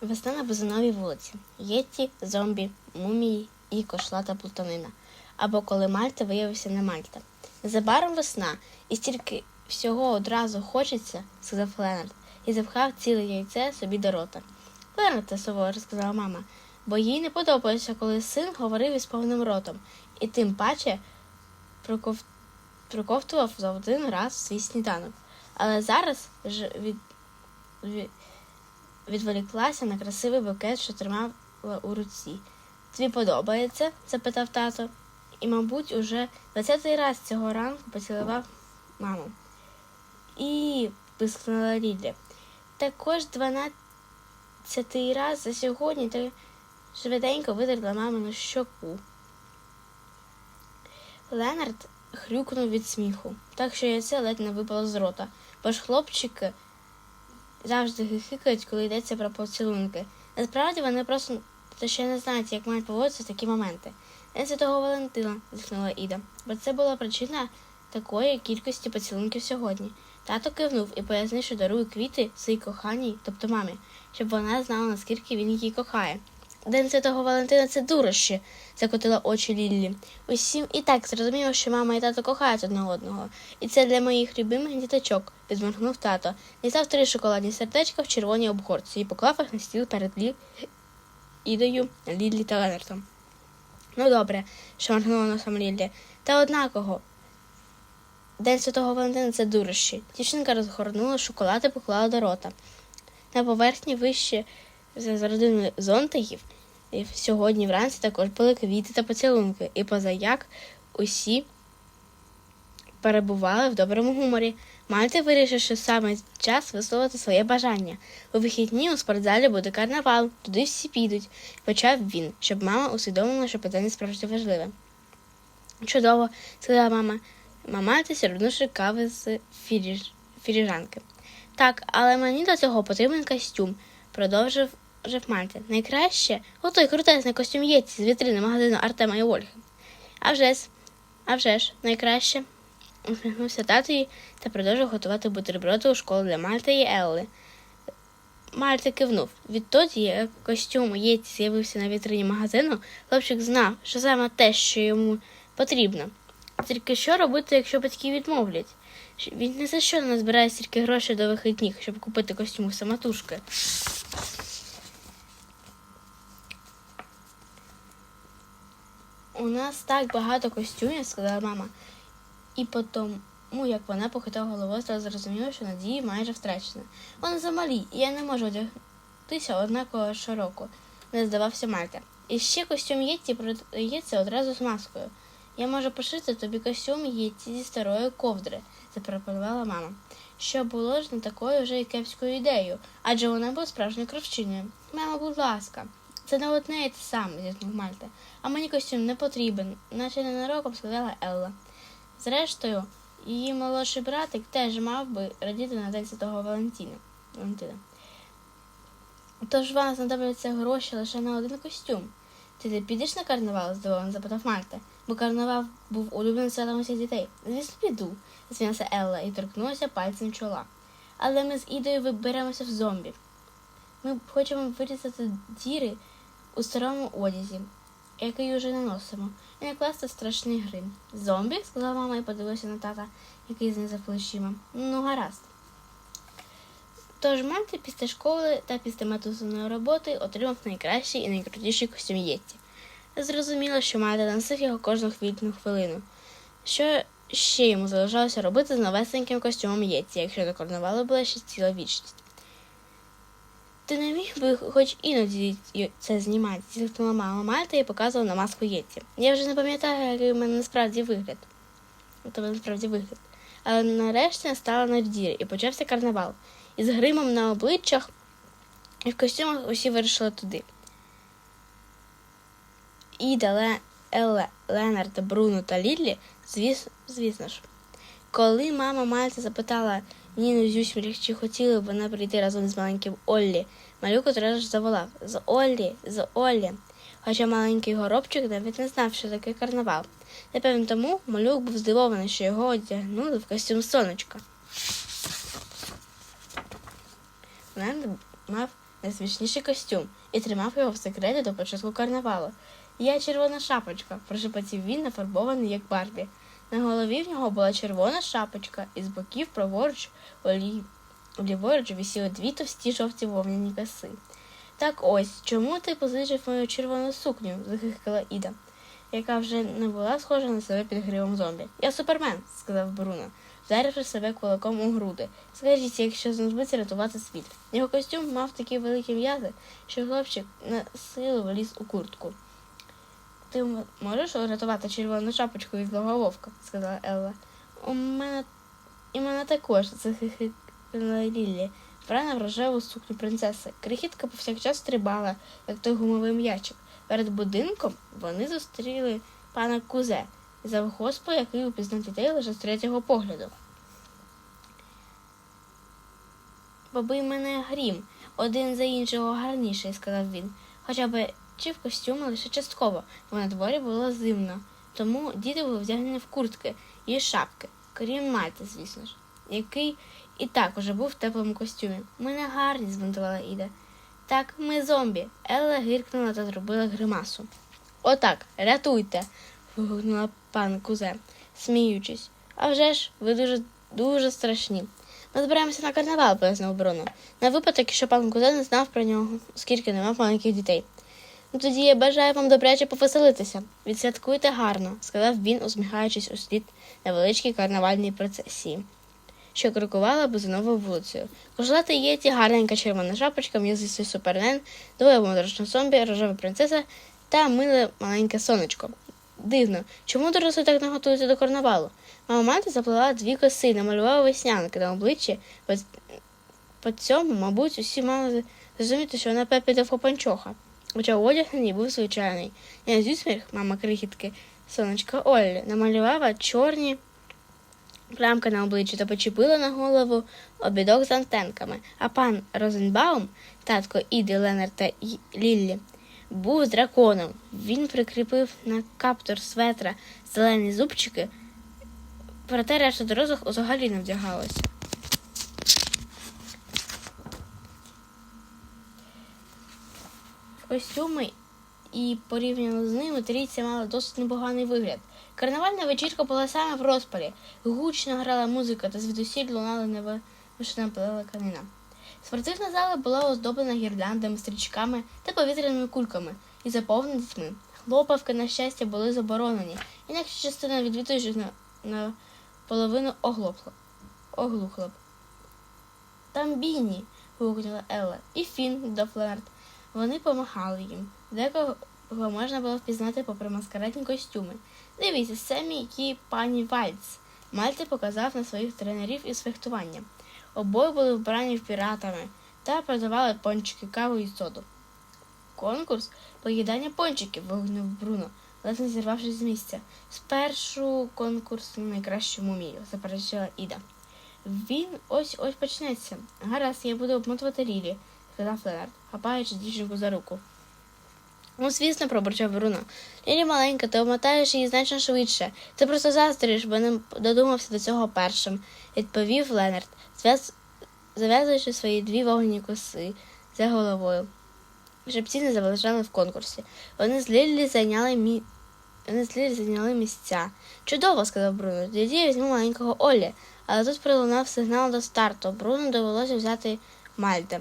Весна на бузиновій вулиці. Єтті, зомбі, мумії і кошлата плутанина. Або коли Мальта виявився не Мальта. Незабаром весна, і стільки всього одразу хочеться, сказав Ленард, і запхав ціле яйце собі до рота. Ленард, суворо сказала мама, бо їй не подобається, коли син говорив із повним ротом, і тим паче проков... проковтував за один раз свій сніданок. Але зараз ж від... від відволіклася на красивий букет, що тримала у руці. Тобі подобається? запитав тато, і, мабуть, уже двадцятий раз цього ранку поцілував маму. І пискнула Лілі. Також дванадцятий раз за сьогодні ти швиденько витерла мамину щоку. Ленард хрюкнув від сміху, так що яйце ледь не випало з рота, бо ж хлопчики завжди хихикають, коли йдеться про поцілунки. Насправді вони просто ще не знають, як мають поводитися в такі моменти. День Святого Валентина, зітхнула Іда, бо це була причина такої кількості поцілунків сьогодні. Тато кивнув і пояснив, що дарує квіти своїй коханій, тобто мамі, щоб вона знала, наскільки він її кохає. День Святого Валентина це дурощі, закотила очі Ліллі. Усім і так зрозуміло, що мама і тато кохають одне одного. І це для моїх любимих діточок, відморгнув тато. Дістав три шоколадні сердечка в червоній обгорці і поклав їх на стіл перед Лі... Ідою, Ліллі та Ленартом. Ну добре, шмаргнула носом Ліллі. Та однаково. День Святого Валентина це дурощі. Дівчинка розгорнула шоколад і поклала до рота. На поверхні вище за родиною зонтиків і сьогодні вранці також були квіти та поцілунки, і позаяк усі перебували в доброму гуморі. Мальта вирішив, що саме час висловити своє бажання. У вихідні у спортзалі буде карнавал, туди всі підуть, почав він, щоб мама усвідомила, що питання справді важливе. Чудово, сказала мама. Мамальта сірнувши кави з фіріж... фіріжанки. Так, але мені до цього потрібен костюм, продовжив Мальта. Найкраще отой крутезний костюм Єтті з вітрини магазину Артема і Ольги. А вже ж, а вже ж, найкраще. Усміхнувся татою та продовжив готувати бутерброди у школу для Мальти і Елли. Мальта кивнув. Відтоді, як костюм Єтті з'явився на вітрині магазину, хлопчик знав, що саме те, що йому потрібно. Тільки що робити, якщо батьки відмовлять? Він ні за що не збирає стільки грошей до вихідних, щоб купити костюм самотужки. У нас так багато костюмів, сказала мама. І по тому, як вона похитала головою, стало зрозуміло, що надії майже втрачена. Вони замалі, і я не можу одягтися однаково широко, не здавався Мальта. І ще костюм Єтті продається одразу з маскою. Я можу пошити тобі костюм Єтті зі старої ковдри, запропонувала мама. Що було ж не такою вже й кепською ідеєю, адже вона була справжньою кравчиною. Мама, будь ласка. Це не одне і те саме, зіткнув Мальта. А мені костюм не потрібен, наче ненароком сказала Елла. Зрештою, її молодший братик теж мав би радіти на день Святого Валентина. Валентина. Тож вам знадобляться гроші лише на один костюм. Ти не підеш на карнавал? здивовано запитав Мальта, бо карнавал був улюбленим святом усіх дітей. Звісно, піду, засміялася Елла і торкнулася пальцем чола. Але ми з Ідою виберемося в зомбі. Ми хочемо вирізати діри у старому одязі, який уже не носимо, і накласти страшний грим. Зомбі? сказала мама і подивилася на тата, який знизав плечима. Ну, гаразд. Тож Мальта після школи та після матусиної роботи отримав найкращий і найкрутіший костюм Єтті. Зрозуміло, що Мальта носив його кожну вільну хвилину. Що ще йому залишалося робити з новесеньким костюмом Єтті, якщо до карнавалу була ще ціла вічність? Ти не міг би хоч іноді це знімати, зіткнула мама Мальта і показувала на маску Єтті. Я вже не пам'ятаю, який у мене насправді вигляд. У тебе насправді вигляд. Але нарешті настала надія і почався карнавал. Із гримом на обличчях і в костюмах усі вирішили туди. Іда, Ле, Еле, Ленард, Бруно та Ліллі, звіс, звісно ж. Коли мама Мальта запитала Ніну Зюсміль, чи хотіла б вона прийти разом з маленьким Оллі, малюк одразу ж заволав з Оллі, з Оллі. Хоча маленький горобчик навіть не знав, що таке карнавал. Напевно, тому малюк був здивований, що його одягнули в костюм сонечка. Ленд мав найсмішніший костюм і тримав його в секреті до початку карнавалу. Я червона шапочка, прошепотів він, нафарбований як Барбі. На голові в нього була червона шапочка, і з боків праворуч олі... ліворуч висіли дві товсті жовті вовняні коси. Так ось, чому ти позичив мою червону сукню? захихикала Іда, яка вже не була схожа на себе під гривом зомбі. Я супермен, сказав Бруно, вдаривши себе кулаком у груди. Скажіть, якщо знадобиться рятувати світ. Його костюм мав такі великі м'язи, що хлопчик на силу вліз у куртку. Ти можеш врятувати червону шапочку від злого вовка, сказала Елла. У мене і мене також, захихикала Ліллі. Врана в рожеву сукню принцеси. Крихітка повсякчас стрибала, як той гумовий м'ячик. Перед будинком вони зустріли пана Кузе, завгоспа, який упізнав дітей лише з третього погляду. Побий мене грім, один за іншого гарніший, сказав він. Хоча б чи в костюмі лише частково, бо на дворі було зимно. Тому діти були вдягнені в куртки і шапки, крім Мальти, звісно ж, який і так уже був в теплому костюмі. Ми не гарні, збунтувала Іда. Так, ми зомбі. Елла гиркнула та зробила гримасу. Отак, рятуйте. вигукнула пан Кузе, сміючись. А вже ж, ви дуже дуже страшні. Ми збираємося на карнавал, пояснив Бруно. На випадок, якщо пан Кузе не знав про нього, оскільки не мав маленьких дітей. Ну тоді я бажаю вам добряче повеселитися. Відсвяткуйте гарно, сказав він, усміхаючись у слід невеличкій карнавальній процесії, що крокувала бузиновою вулицею. Кожлати єті, гарненька червона шапочка, м'язистий супернен, двоє моторошна зомбі, рожева принцеса та миле маленьке сонечко. Дивно, чому дорослі так не готуються до карнавалу? Мама мати заплела дві коси, намалювала веснянки на обличчі. По, цьому, мабуть, усі мали зрозуміти, що вона в попанчоха. Хоча одяг на ній був звичайний. Я зі сміх, мама крихітки, сонечка Оллі, намалювала чорні плямки на обличчі та почепила на голову обідок з антенками. А пан Розенбаум, татко Іди, Ленар та Ліллі, був драконом. Він прикріпив на каптур светра зелені зубчики, проте решта дорослих взагалі не вдягалася. Костюми і порівняно з ними трійця мала досить непоганий вигляд. Карнавальна вечірка була саме в розпалі. Гучно грала музика та звідусіль лунала невишена пеленина. Спортивна зала була оздоблена гірляндами, стрічками та повітряними кульками і заповнена дітьми. Хлопавки, на щастя, були заборонені, інакше частина відвідувачів на, на половину оглохла. оглухла б. Там Бінні, гукнула Елла, і Фін до Флерт. Вони помахали їм. Декого можна було впізнати попри маскарадні костюми. Дивіться, це мій пані Вальц. Мальти показав на своїх тренерів із фехтування. Обоє були вбрані піратами та продавали пончики, каву і соду. Конкурс поїдання пончиків, вигукнув Бруно, ледь зірвавшись з місця. Спершу конкурс на найкращу мумію, заперечила Іда. Він ось ось почнеться. Гаразд, я буду обмотувати Лілі, сказав Ленард, хапаючи дівчинку за руку. Ну, звісно, пробурчав Бруно. Лілі маленька, ти обмотаєш її значно швидше. Ти просто заздриш, бо не додумався до цього першим, відповів Ленард, зав'язуючи свої дві вогняні коси за головою. Жеребці не заважали в конкурсі. Вони з Лілі зайняли мі... Вони з Лілі зайняли місця. Чудово, сказав Бруно. Тоді я візьму маленького Олі. Але тут пролунав сигнал до старту. Бруно довелося взяти Мальте.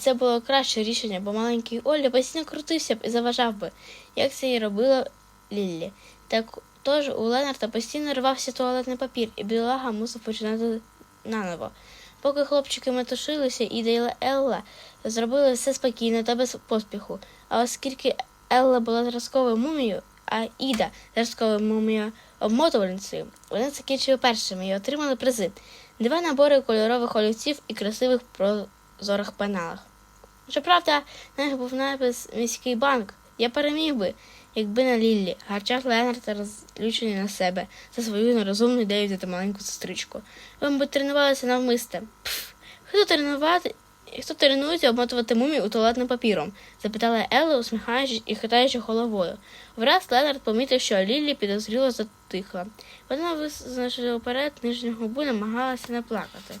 Це було краще рішення, бо маленький Олі постійно крутився б і заважав би, як це і робила Ліллі. Так тож у Ленарта постійно рвався туалетний папір, і бідолага мусив починати наново. Поки хлопчики метушилися, і Елла зробили все спокійно та без поспіху. А оскільки Елла була зразковою мумією, а Іда зразковою мумією обмотувальницею, вони закінчили першими і отримали призи. Два набори кольорових олівців і красивих прозорих пеналах. Щоправда, на них був напис міський банк. Я переміг би, якби на Ліллі, гарчав Ленард розлючений на себе за свою нерозумну ідею взяти маленьку сестричку. Ви, мабуть, тренувалися навмисте. Пф, хто тренувати? Хто тренується обмотувати мумію у туалетним папіром? запитала Елла, усміхаючись і хитаючи головою. Враз Ленард помітив, що Ліллі підозріло затихла. Вона визначила вперед нижню губу, намагалася не плакати.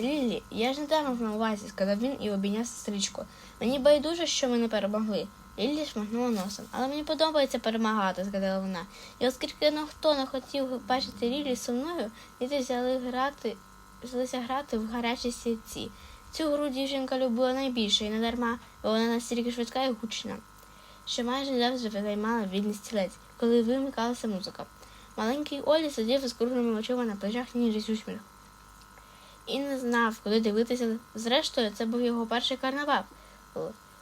Лілі, я ж не даром на увазі, сказав він і обійняв сестричку. Мені байдуже, що ми не перемогли. Лілі шмахнула носом. Але мені подобається перемагати, сказала вона. І оскільки ніхто не хотів бачити Лілі зі мною, діти взяли грати, взялися грати в гарячі сітці. Цю гру дівчинка любила найбільше і не дарма, бо вона настільки швидка і гучна, що майже завжди займала вільний стілець, коли вимикалася музика. Маленький Олі сидів із круглими очима на плечах ніж усміх. І не знав, куди дивитися. Зрештою, це був його перший карнавал.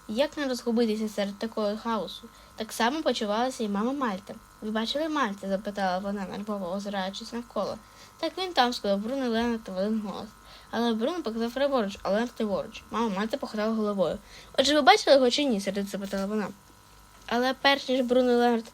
Як не розгубитися серед такого хаосу? Так само почувалася і мама Мальта. Ви бачили Мальта? запитала вона, нервово озираючись навколо. Так він там, сказав Бруно і Ленард в один голос. Але Бруно показав праворуч, а Ленард ліворуч. Мама Мальта похитала головою. Отже, ви бачили його чи ні? серед запитала вона. Але перш ніж Бруно і Ленард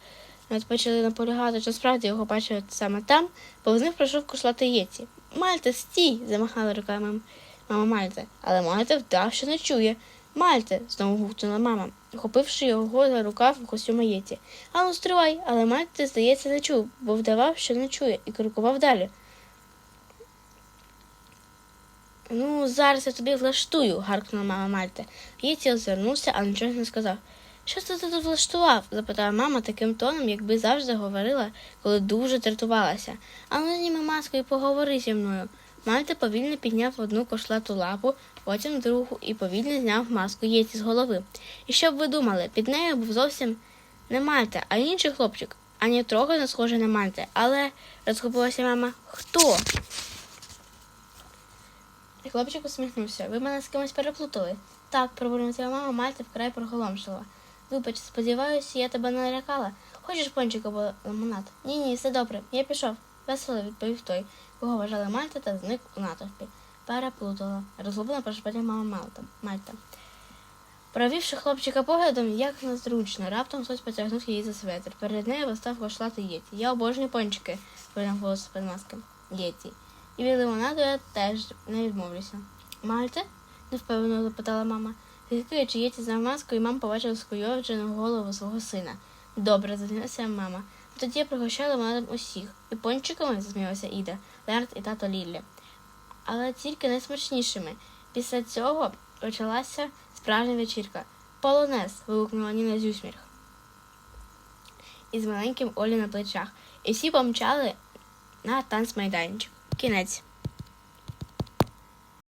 почали наполягати, що справді його бачили саме там, повз них пройшов кушлати Єці. Мальта, стій! замахала руками мама Мальта. Але Мальта вдав, що не чує. Мальте, знову гукнула мама, охопивши його за рукав у костюма Єті. Ану, стривай, але Мальте, здається, не чув, бо вдавав, що не чує, і крокував далі. Ну, зараз я тобі влаштую, гаркнула мама Мальта. Єті озирнувся, а нічого не сказав. Що це ти тут влаштував? запитала мама таким тоном, якби завжди говорила, коли дуже тратувалася. А ну зніми маску і поговори зі мною. Мальта повільно підняв одну кошлату лапу, потім другу і повільно зняв маску Єті з голови. І що б ви думали, під нею був зовсім не Мальта, а інший хлопчик, ані трохи не схожий на Мальта. Але, розхопилася мама, хто? І Хлопчик усміхнувся. Ви мене з кимось переплутали. Так, пробурмотіла мама, Мальта вкрай проголомшила. Вибач, сподіваюся, я тебе налякала. Хочеш пончик або лимонад? Ні, ні, все добре. Я пішов. Весело відповів той, кого вважали Мальта та зник у натовпі. Переплутала. Розгублено прошепотіла мама Малта. Мальта. Провівши хлопчика поглядом, як незручно, раптом хтось потягнув її за светр. Перед нею вистав кошлати Єті. Я обожнюю пончики, винав голос з маски. Єті. І від лимонаду я теж не відмовлюся. Мальте? невпевнено запитала мама. Гікує, чи Єті знав маску, і мама побачила скуйовджену голову свого сина. Добре, задумалася мама. Тоді я пригощала усіх. І пончиками, засміялася Іда, Лерт і тато Ліллі. Але тільки найсмачнішими. Після цього почалася справжня вечірка. Полонез. вигукнула Ніна з усміх. Із маленьким Олі на плечах. І всі помчали на танцмайданчик. Кінець.